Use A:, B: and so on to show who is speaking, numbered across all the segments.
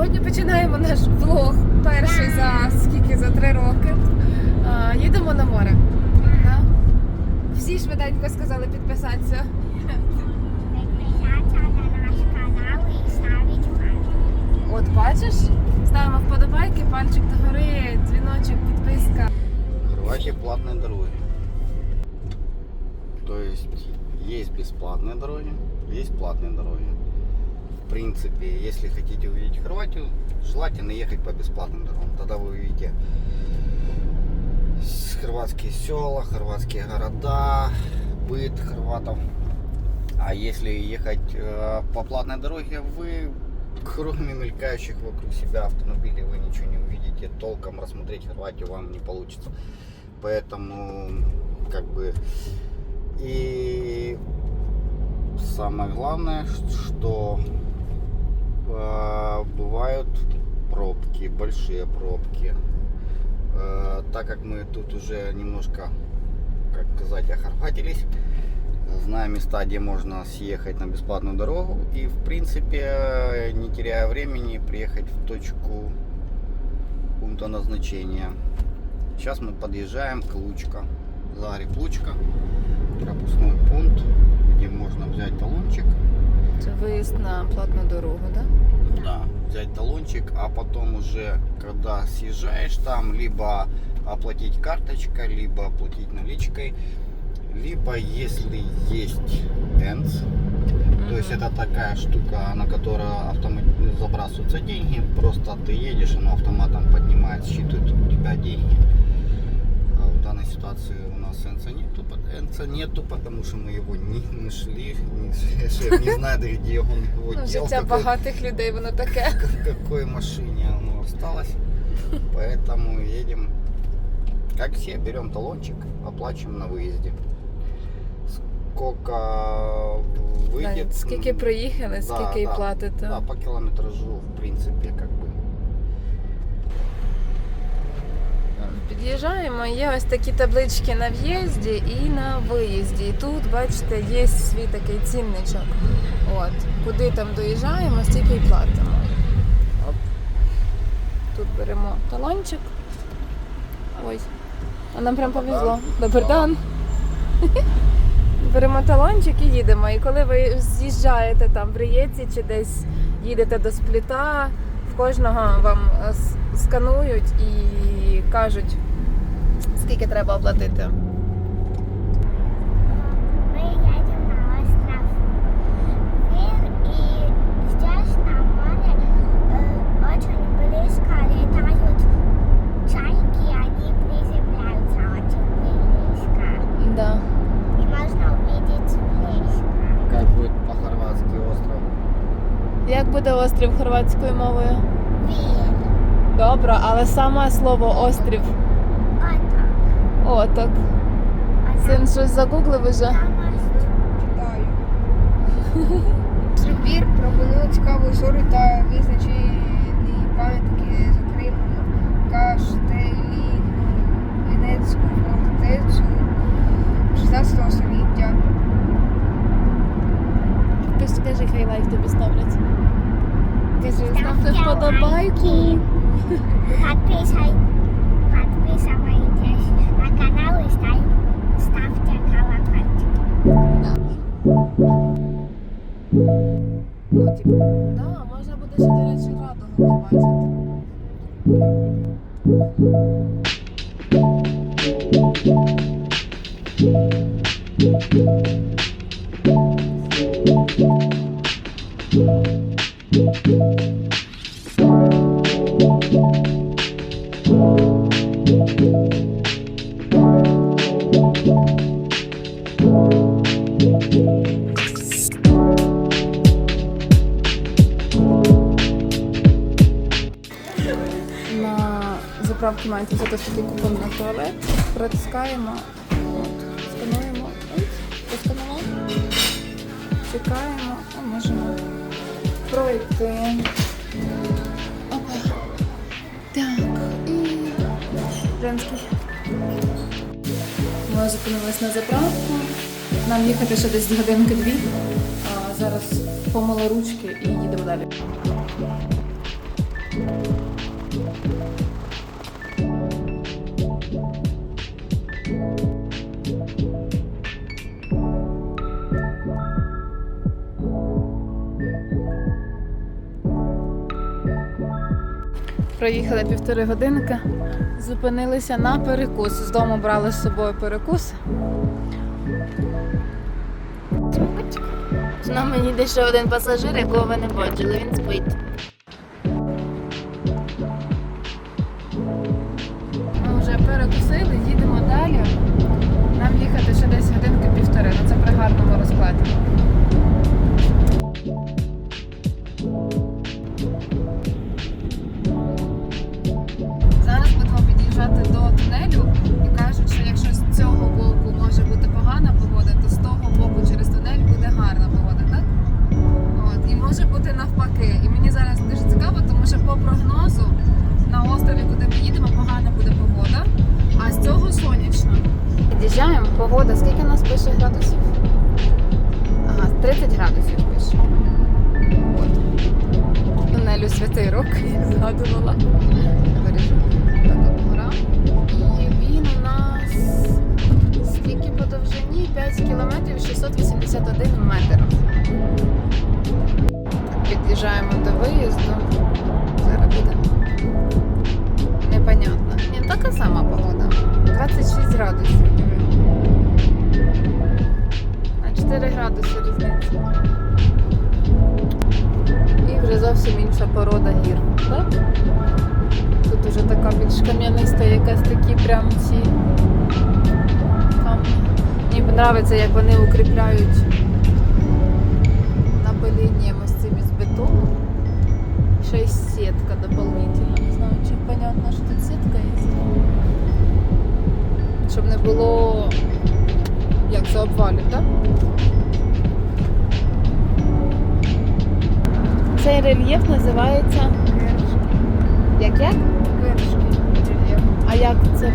A: Сьогодні починаємо наш влог. Перший за скільки за три роки. А, їдемо на море. Да? Всі швиденько сказали підписатися.
B: Підписатися на наш канал і ставити лайк.
A: От бачиш, ставимо вподобайки, пальчик догори, дзвіночок, підписка.
C: В Хорватии платные дороги. То есть есть бесплатные дороги, есть платные дороги. Принципе, если хотите увидеть Хорватию, желательно ехать по бесплатным дорогам. Тогда вы увидите хорватские села, хорватские города, быт хорватов. А если ехать э, по платной дороге, вы кроме мелькающих вокруг себя автомобилей вы ничего не увидите. Толком рассмотреть Хорватию вам не получится. Поэтому как бы и самое главное, что бывают пробки, большие пробки. Э, так как мы тут уже немножко, как сказать, охорватились, знаем места, где можно съехать на бесплатную дорогу и, в принципе, не теряя времени, приехать в точку пункта назначения. Сейчас мы подъезжаем к Лучка. Загреб Лучка, пропускной пункт, где можно взять талончик.
A: Це виїзд на платну дорогу, так?
C: Да, взять талончик, а потом уже, когда съезжаешь там, либо оплатить карточкой, либо оплатить наличкой, либо если есть ENS, то есть это такая штука, на которую автомат забрасываются деньги, просто ты едешь, оно автоматом поднимает, считывает у тебя деньги. А В данной ситуации у нас энца нету, пот- энца нету, потому что мы его не нашли, не, шеф не знает, где он его
A: Ну,
C: дел,
A: життя
C: какой-
A: багатих людей, воно таке.
C: в какой машине оно осталось. Поэтому едем, как все, берем талончик, оплачиваем на выезде. Сколько выйдет?
A: Да, скільки
C: м,
A: приїхали,
C: да,
A: скільки і
C: да,
A: платите.
C: Да, по километражу, в принципе, как бы.
A: Під'їжджаємо, є ось такі таблички на в'їзді і на виїзді. І тут, бачите, є свій такий цінничок. От, куди там доїжджаємо, стільки й платимо. Оп. Тут беремо талончик. Ой, а нам прям повезло. Добрий день. Беремо талончик і їдемо. І коли ви з'їжджаєте там в Рієці чи десь їдете до спліта, в кожного вам сканують і кажуть, скільки треба оплатити.
B: Мы едем на остров Вир, и здесь на море очень близко летают чайки, приземляются очень близко.
A: Да.
B: И можно увидеть близко.
C: Как будет по-хорватски остров?
A: Як буде острів хорватською мовою? Добре, але саме слово острів.
B: Отак. так.
A: Отак. Син щось загуглив уже.
D: Читаю. Трибір пропонує цікаву історію та
A: Ну, типу, да, можна буде ще, до речі, радугу побачити. Маєте взяти такий купон на туалет. Протискаємо, от, скануємо. Чекаємо, а можемо пройти. Так, і женський. Ми зупинились на заправку. Нам їхати ще десь годинки-дві. Зараз помили ручки і їдемо далі. Проїхали півтори годинки, зупинилися на перекус. З дому брали з собою перекус. З нами їде ще один пасажир, якого ви не бачили, він спить. Погода, скільки у нас пише градусів? Ага, 30 градусів пише. От. Тунелю святий рок, згадувала. Виріжу. Така гора. І він у нас скільки по довжині? 5 кілометрів 681 метр. Під'їжджаємо до виїзду. Зараз буде. Непонятно. Ні, така сама погода. 26 градусів. 4 градуси різниця. І вже зовсім інша порода гір. Так? Тут уже така більш кам'яниста, якась такі прям ці камні. Мені подобається, як вони укріпляють напилінням ось цим із бетону. Ще й сітка дополнительна. Не знаю, чи понятно, що тут сітка є. Щоб не було як це обвалів, так? Цей рельєф називається. Як як?
D: Рельєф.
A: А як це?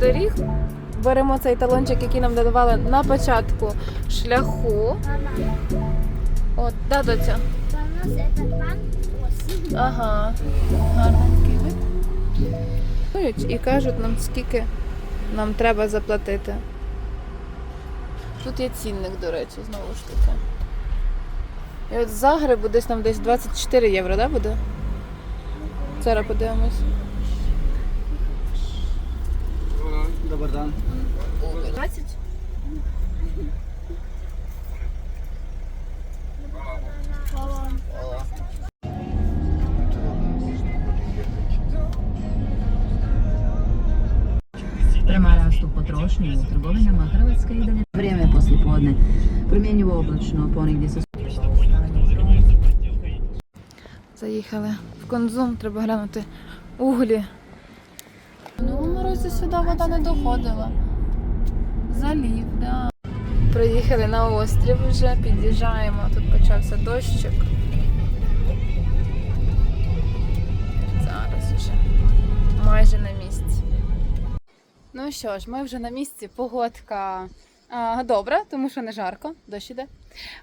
A: З'їжджаємо доріг, беремо цей талончик, який нам додавали на початку шляху. От, да, доця?
B: у нас пан.
A: Ага. Гарненький вид. І кажуть нам, скільки нам треба заплатити. Тут є цінник, до речі, знову ж таки. І от з Загребу десь нам десь 24 євро, да, буде? Зараз подивимось.
E: U trgovinama, Hrvatska i dalje vrijeme poslijepodne promjenjivo oblačno, ponegdje sa
A: Заїхали в конзум, треба глянути углі. В минулому році сюди вода не доходила. Залів, да. Приїхали на острів вже, під'їжджаємо. Тут почався дощик. Зараз вже майже на місці. Ну що ж, ми вже на місці. Погодка а, добра, тому що не жарко, дощ іде.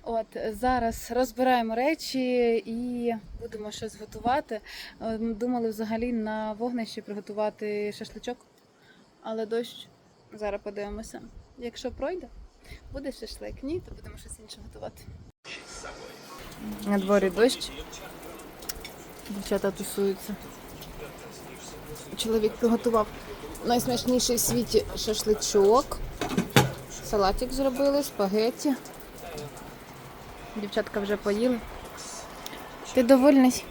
A: От зараз розбираємо речі і будемо щось готувати. Е, Думали взагалі на вогнищі приготувати шашличок, але дощ. Зараз подивимося. Якщо пройде, буде шашлик. Ні, то будемо щось інше готувати. На дворі дощ. Дівчата тусуються. Чоловік приготував найсмачніший в світі шашличок. Салатик зробили, спагетті. Дівчатка вже поїли. Ти довольний?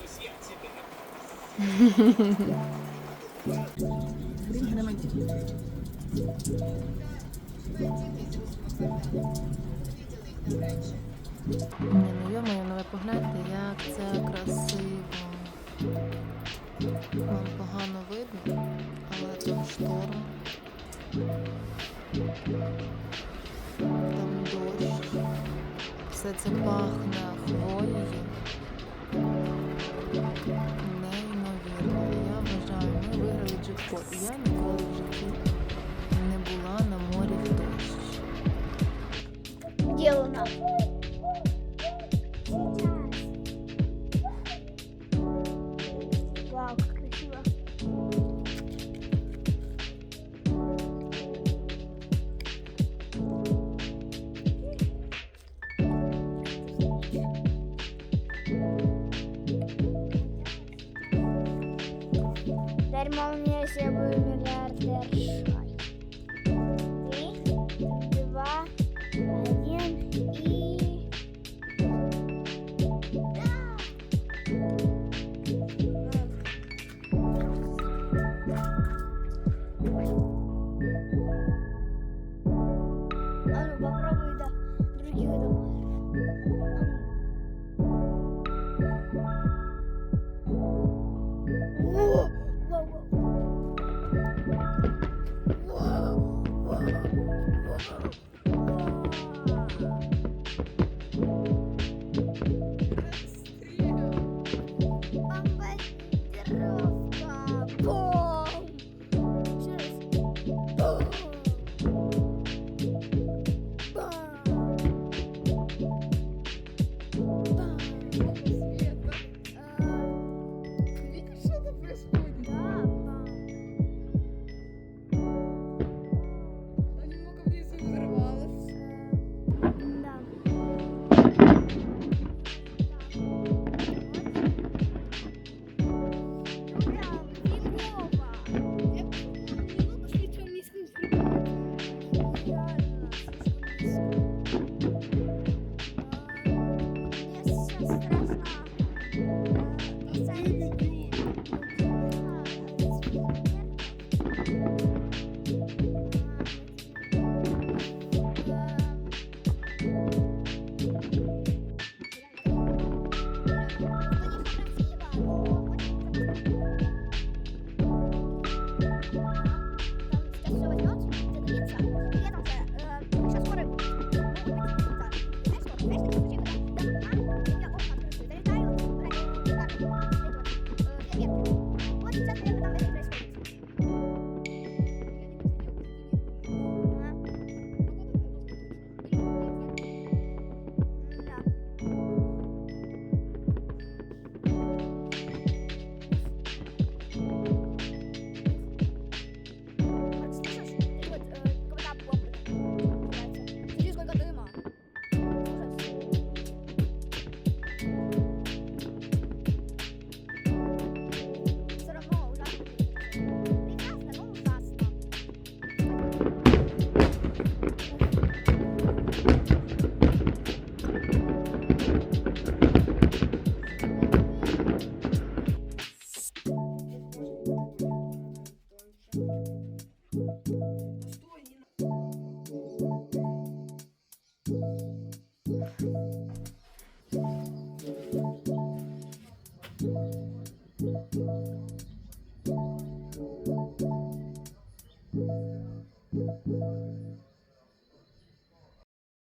A: Ну йомою, ну ви погляньте, як це красиво. Вам погано видно, там
F: дощ. Все це пахне хвоєю. Неймовірно. Я вважаю, ми виграли джекпот. Я ніколи в житті не була на морі в дощ.
B: Где